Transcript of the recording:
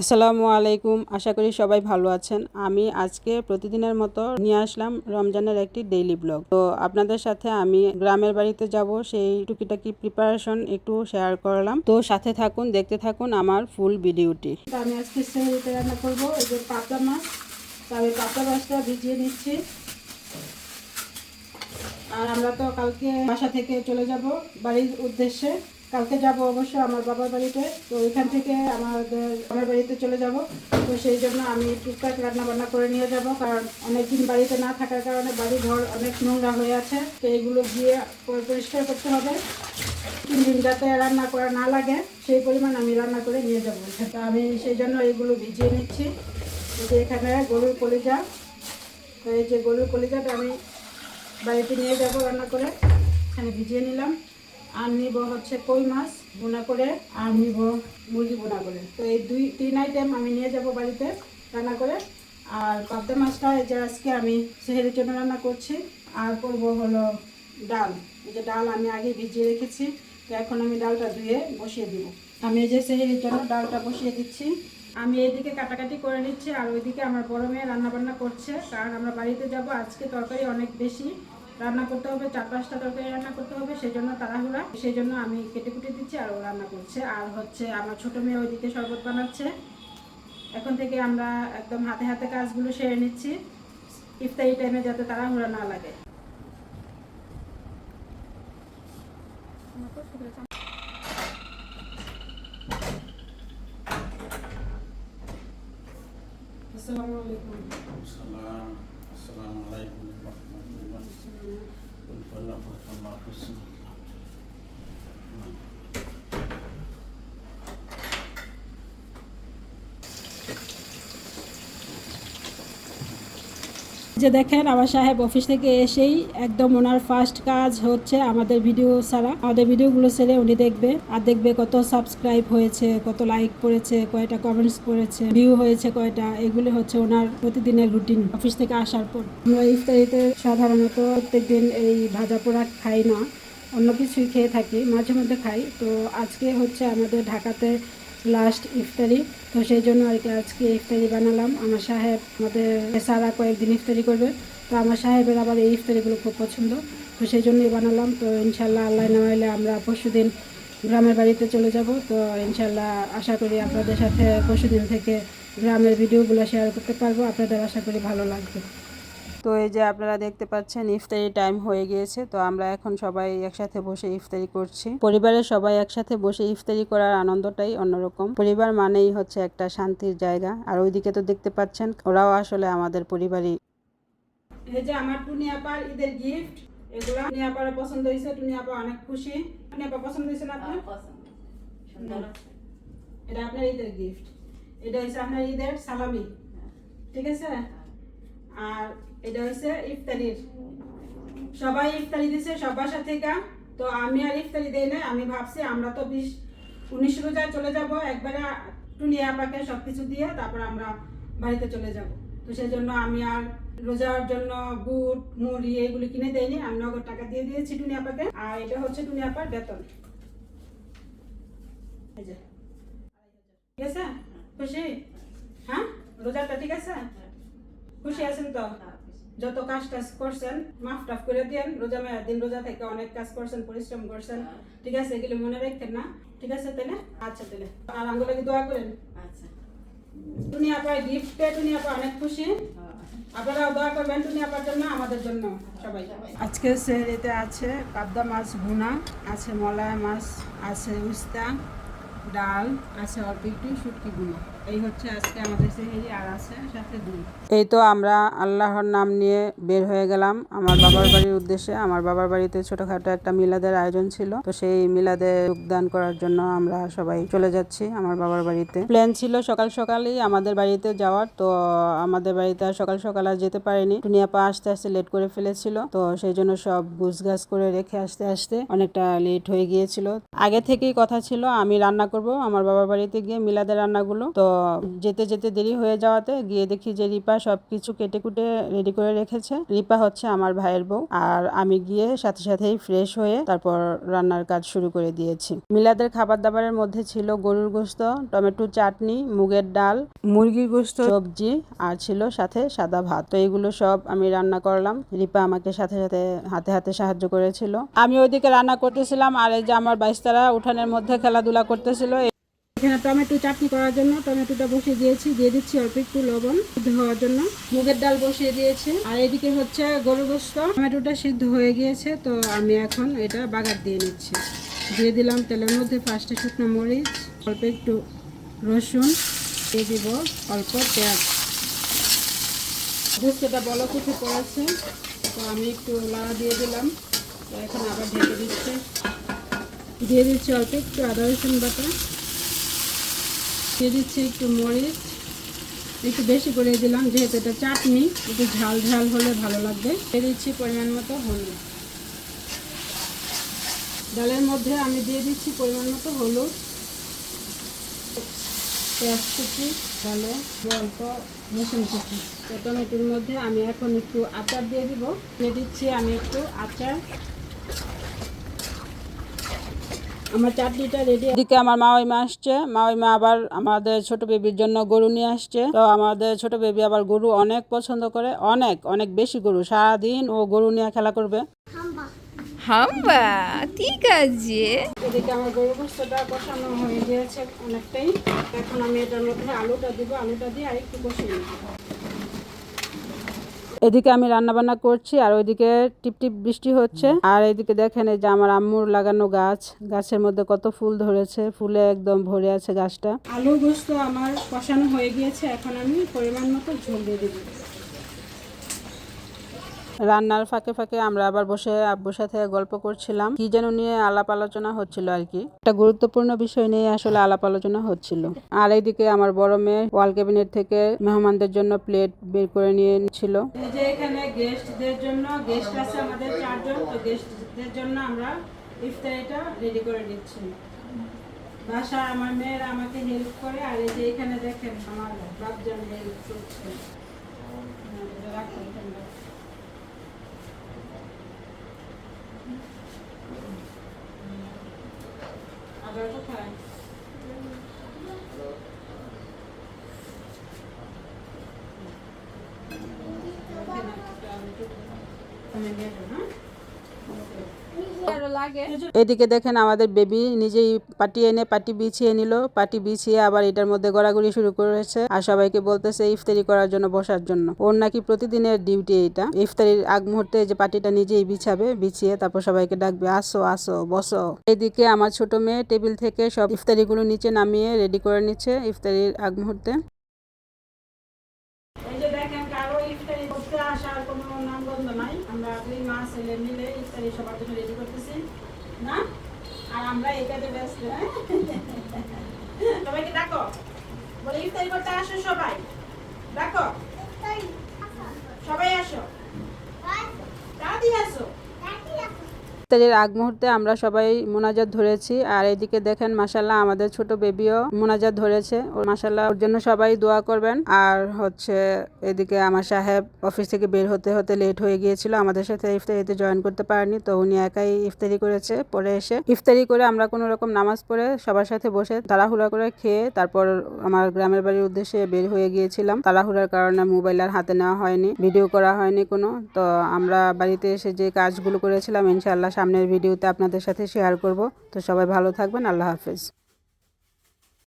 আসসালামু আলাইকুম, আশা করি সবাই ভালো আছেন। আমি আজকে প্রতিদিনের মতো নিয়ে আসলাম রমজানের একটি ডেইলি ব্লগ তো আপনাদের সাথে আমি গ্রামের বাড়িতে যাব, সেই টুকিটাকি প্রিপারেশন একটু শেয়ার করলাম। তো সাথে থাকুন, দেখতে থাকুন আমার ফুল ভিডিওটি আমি আজকে রান্না করব, এই যে পাবদা মাছ। তবে পাবদা মাছটা ভিজিয়ে নিচ্ছি। আর আমরা তো কালকে বাসা থেকে চলে যাব বাড়ির উদ্দেশ্যে। কালকে যাব অবশ্য আমার বাবার বাড়িতে। তো ওইখান থেকে আমাদের আমার বাড়িতে চলে যাব। তো সেই জন্য আমি টুকটাক রান্না বান্না করে নিয়ে যাব। কারণ অনেকদিন বাড়িতে না থাকার কারণে বাড়ি ঘর অনেক নোংরা হয়ে আছে। তো এগুলো গিয়ে পরিষ্কার করতে হবে। তিন দিন যাতে রান্না করা না লাগে, সেই পরিমাণ আমি রান্না করে নিয়ে যাব। তো আমি সেই জন্য এইগুলো ভিজিয়ে নিচ্ছি। যে এখানে গরুর কলিজা। তো এই যে গরুর কলিজাটা আমি বাড়িতে নিয়ে যাব রান্না করে। এখানে ভিজিয়ে নিলাম। আর নিব হচ্ছে কই মাছ বোনা করে, আর নিব মুরগি বোনা করে। তো এই দুই, তিন আইটেম আমি নিয়ে যাব বাড়িতে রান্না করে। আর পাবদা মাছটা এই যে আজকে আমি সেহেরির জন্য রান্না করছি। আর করব হলো ডাল। এই যে ডাল আমি আগে ভিজিয়ে রেখেছি। তো এখন আমি ডালটা ধুয়ে বসিয়ে দিব। আমি এই যে সেহেরির জন্য ডালটা বসিয়ে দিচ্ছি। আমি এইদিকে কাটাকাটি করে নিচ্ছি, আর ওইদিকে আমার বড় মেয়ে রান্না বান্না করছে। কারণ আমরা বাড়িতে যাব, আজকে তরকারি অনেক বেশি। রান্না করতে হবে চার পাঁচটা তরকারি রান্না করতে হবে সেই জন্য তাড়াহুড়া। সেই জন্য আমি কেটে কুটে দিচ্ছি আর ও রান্না করছে। আর হচ্ছে আমার ছোট মেয়ে ওইদিকে শরবত বানাচ্ছে। এখন থেকে আমরা একদম হাতে হাতে কাজগুলো সেরে নিচ্ছি। ইফতারি টাইমে যাতে তাড়াহুড়া না লাগে। আসসালামু আলাইকুম। السلام السلام عليكم ورحمة الله والفلاح الله حسن যে দেখেন, আমার সাহেব অফিস থেকে এসেই একদম ওনার ফার্স্ট কাজ হচ্ছে আমাদের ভিডিও ছাড়া। আমাদের ভিডিওগুলো ছেড়ে উনি দেখবে, আর দেখবে কত সাবস্ক্রাইব হয়েছে, কত লাইক পড়েছে, কয়টা কমেন্টস পড়েছে ভিউ হয়েছে কয়টা, এগুলো হচ্ছে ওনার প্রতিদিনের রুটিন অফিস থেকে আসার পর। আমরা ইফতারিতে সাধারণত প্রত্যেকদিন এই ভাজা পোড়া খাই না, অন্য কিছুই খেয়ে থাকি, মাঝে মধ্যে খাই। তো আজকে হচ্ছে আমাদের ঢাকাতে লাস্ট ইফতারি তো সেই জন্য আর কি আজকে ইফতারি বানালাম। আমার সাহেব আমাদের সারা কয়েকদিন ইফতারি করবে। তো আমার সাহেবের আবার এই ইফতারিগুলো খুব পছন্দ। তো সেই জন্যই বানালাম। তো ইনশাল্লাহ আল্লাহ নামাইলে আমরা পরশু দিন গ্রামের বাড়িতে চলে যাব। তো ইনশাল্লাহ আশা করি আপনাদের সাথে পরশু দিন থেকে গ্রামের ভিডিওগুলো শেয়ার করতে পারব। আপনাদের আশা করি ভালো লাগবে। তো এই যে আপনারা দেখতে পাচ্ছেন ইফতারি টাইম হয়ে গিয়েছে তো আমরা এখন সবাই একসাথে বসে ইফতারি করছি। পরিবারের সবাই একসাথে বসে ইফতারি করার আনন্দটাই অন্যরকম। পরিবার মানেই হচ্ছে একটা শান্তির জায়গা। আর ওইদিকে তো দেখতে পাচ্ছেন ওরাও আসলে আমাদের পরিবারই। এই যে আমার টুনি আপার ঈদের গিফট এগুলো। টুনি আপার পছন্দ হয়েছে টুনি আপা অনেক খুশি। টুনি আপা পছন্দ হয়েছে না আপনার? এটা আপনার ঈদের গিফট এটা হচ্ছে আপনার ঈদের সালামি। ঠিক আছে? আর এটা হচ্ছে ইফতারির। সবাই ইফতারি দিছে সব বাসা থেকে তো আমি আর ইফতারি দেই না আমি ভাবছি আমরা তো বিশ, উনিশ রোজায় চলে যাব, একবারে টুনি আপাকে সব কিছু দিয়ে তারপর আমরা বাড়িতে চলে যাব। তো সেই জন্য আমি আর রোজার জন্য বুট, মুড়ি এগুলি কিনে দেয়নি আমি নগদ টাকা দিয়ে দিয়েছি টুনি আপাকে। আর এটা হচ্ছে টুনি আপার বেতন। ঠিক আছে? খুশি? হ্যাঁ? রোজাটা ঠিক আছে? খুশি আছেন তো? যত কাজ টাজ করছেন মাফ টাফ করে দিন রোজা মেয়ার দিন রোজা থেকে অনেক কাজ করছেন পরিশ্রম করছেন। ঠিক আছে এগুলো মনে রাখতেন না। ঠিক আছে তাহলে? আচ্ছা তাহলে। আর আঙ্গুল লাগে দোয়া করেন? আচ্ছা। টুনি আপা গিফট পেয়ে টুনি আপা অনেক খুশি। আপনারাও দোয়া করবেন টুনি আপার জন্য আমাদের জন্য সবাই। আজকে সেহরিতে আছে পাবদা মাছ ভুনা আছে মলায় মাছ আছে উস্তা ডাল আছে অল্প একটু শুটকি গুঁড়ো এই হচ্ছে আজকে এই তো আমরা আল্লাহর নাম নিয়ে বের হয়ে গেলাম। আমার বাবার বাড়ির উদ্দেশ্যে। আমার বাবার বাড়িতে ছোটখাটো একটা মিলাদের আয়োজন ছিল। তো সেই মিলাদে যোগদান করার জন্য আমরা সবাই চলে যাচ্ছি আমার বাবার বাড়িতে। প্ল্যান ছিল সকাল সকালেই আমাদের বাড়িতে যাওয়ার। তো আমাদের বাড়িতে আর সকাল সকাল আর যেতে পারিনি। টুনিয়াপা আসতে আসতে লেট করে ফেলেছিল। তো সেই জন্য সব গুছগাছ করে রেখে আসতে আসতে অনেকটা লেট হয়ে গিয়েছিল। আগে থেকেই কথা ছিল, আমি রান্না করব। আমার বাবার বাড়িতে গিয়ে মিলাদের রান্নাগুলো। তো যেতে যেতে দেরি হয়ে যাওয়াতে গিয়ে দেখি যে রিপা সবকিছু কেটে কুটে রেডি করে রেখেছে। রিপা হচ্ছে আমার ভাইয়ের বউ। আর আমি গিয়ে সাথে সাথেই ফ্রেশ হয়ে তারপর রান্নার কাজ শুরু করে দিয়েছি। মিলাদের খাবার দাবারের মধ্যে ছিল গরুর গোস্ত, টমেটো চাটনি, মুগের ডাল, মুরগির গোস্ত, সবজি আর ছিল সাথে সাদা ভাত। তো এগুলো সব আমি রান্না করলাম। রিপা আমাকে সাথে সাথে হাতে হাতে সাহায্য করেছিল। আমি ওইদিকে রান্না করতেছিলাম। আর এই যে আমার বাইস্তারা উঠানের মধ্যে খেলাধুলা করতেছিল এখানে টমেটো চাটনি করার জন্য টমেটোটা বসিয়ে দিয়েছি, দিয়ে দিচ্ছি অল্প একটু লবণ সিদ্ধ হওয়ার জন্য। মুগের ডাল বসিয়ে দিয়েছি। আর এদিকে হচ্ছে গরু গোস্ত টমেটোটা সিদ্ধ হয়ে গিয়েছে, তো আমি এখন এটা বাগার দিয়ে নিচ্ছি। দিয়ে দিলাম তেলের মধ্যে ফার্স্টে শুকনো মরিচ, অল্প একটু রসুন, দিয়ে দিব অল্প পেঁয়াজ। গোস্তটা বলক উঠে পড়েছে, তো আমি একটু লাড়া দিয়ে দিলাম। এখন আবার ঢেকে দিচ্ছি। দিয়ে দিচ্ছি অল্প একটু আদা রসুন বাটা। দিয়ে দিচ্ছি একটু মরিচ। একটু বেশি করে দিলাম, যেহেতু এটা চাটনি, একটু ঝাল ঝাল হলে ভালো লাগবে। দিয়ে দিচ্ছি পরিমাণ মতো হলুদ। ডালের মধ্যে আমি দিয়ে দিচ্ছি পরিমাণ মতো হলুদ। পেঁয়াজ কুচি ডালে অল্প রসুন কুচি টমেটোর মধ্যে আমি এখন একটু আচার দিয়ে দিব। দিয়ে দিচ্ছি আমি একটু আচার। আমার চাটনিটা রেডি এদিকে আমার মাওয়াইমা আসছে। মাওয়াইমা আবার আমাদের ছোট বেবির জন্য গরু নিয়ে আসছে। তো আমাদের ছোট বেবি আবার গরু অনেক পছন্দ করে। অনেক অনেক বেশি গরু। সারাদিন ও গরু নিয়ে খেলা করবে। হাম্বা। ঠিক আছে। এদিকে আমার গরু গোস্তটা কষানো হয়ে গিয়েছে অনেকটাই। এখন আমি এটার মধ্যে আলুটা দিব। আলুটা দিয়ে আর একটু কষিয়ে নেব এদিকে আমি রান্নাবান্না করছি, আর ওইদিকে টিপটিপ বৃষ্টি হচ্ছে। আর এদিকে দেখেন এই যে আমার আম্মুর লাগানো গাছ, গাছের মধ্যে কত ফুল ধরেছে, ফুলে একদম ভরে আছে গাছটা। আলু গোস্ত আমার কষানো হয়ে গিয়েছে, এখন আমি পরিমাণ মতো ঝোল দিয়ে দিব রান্নার ফাঁকে ফাঁকে আমরা আবার বসে আব্বুর সাথে গল্প করছিলাম। কি যেন নিয়ে আলাপ আলোচনা হচ্ছিল আর কি। একটা গুরুত্বপূর্ণ বিষয় নিয়ে আসলে আলাপ আলোচনা হচ্ছিল। আর এইদিকে আমার বড় মেয়ে ওয়াল ক্যাবিনেট থেকে মেহমানদের জন্য প্লেট বের করে নিয়ে ছিল এখানে গেস্টদের জন্য, গেস্ট আছে আমাদের চারজন, তো গেস্টদের জন্য আমরা ইফতারিটা রেডি করে নিচ্ছি। বাসা আমার মেয়েরা আমাকে হেল্প করে, আর এই যে এখানে দেখেন আমার বাপজান হেল্প করছে হ্যাঁ, এটা রাখো এখানে রাখো। আবার কোথায় এদিকে দেখেন আমাদের বেবি নিজেই পাটি এনে, পাটি বিছিয়ে নিল। পাটি বিছিয়ে আবার এটার মধ্যে গড়াগড়ি শুরু করেছে আর সবাইকে বলতেছে ইফতারি করার জন্য, বসার জন্য। ওর নাকি প্রতিদিনের ডিউটি এটা ইফতারির আগ মুহূর্তে যে পাটিটা নিজেই বিছাবে, বিছিয়ে তারপর সবাইকে ডাকবে, আসো আসো, বসো। এদিকে আমার ছোট মেয়ে টেবিল থেকে সব ইফতারিগুলো নিচে নামিয়ে রেডি করে নিচ্ছে ইফতারির আগ মুহূর্তে এই যে দেখেন কারও ইফতারি করতে আসার কোনো নামগন্ধ নাই আমরা দুই মা ছেলে মিলে ইফতারি সবার জন্য রেডি করতেছি না? আর আমরা এটাতে ব্যস্ত হ্যাঁ? সবাইকে ডাকো। বলে ইফতারি করতে আসো সবাই। ডাকো। সবাই আসো। দাদি আসো। ইফতারির আগ মুহূর্তে আমরা সবাই মোনাজাত ধরেছি। আর এদিকে দেখেন মাসাল্লাহ আমাদের ছোট বেবিও মোনাজাত ধরেছে। ওর মাসাল্লাহ ওর জন্য সবাই দোয়া করবেন। আর হচ্ছে এদিকে আমার সাহেব অফিস থেকে বের হতে হতে লেট হয়ে গিয়েছিল। আমাদের সাথে ইফতারিতে জয়েন করতে পারেনি, তো উনি একাই ইফতারি করেছে, পরে এসে ইফতারি করে আমরা কোনো রকম নামাজ পড়ে সবার সাথে বসে তাড়াহুড়া করে খেয়ে তারপর আমার গ্রামের বাড়ির উদ্দেশ্যে বের হয়ে গিয়েছিলাম। তাড়াহুড়ার কারণে মোবাইল আর হাতে নেওয়া হয়নি ভিডিও করা হয়নি কোনো। তো আমরা বাড়িতে এসে যে কাজগুলো করেছিলাম, ইনশাআল্লাহ সামনের ভিডিওতে আপনাদের সাথে শেয়ার করব। তো সবাই ভালো থাকবেন আল্লাহ হাফেজ।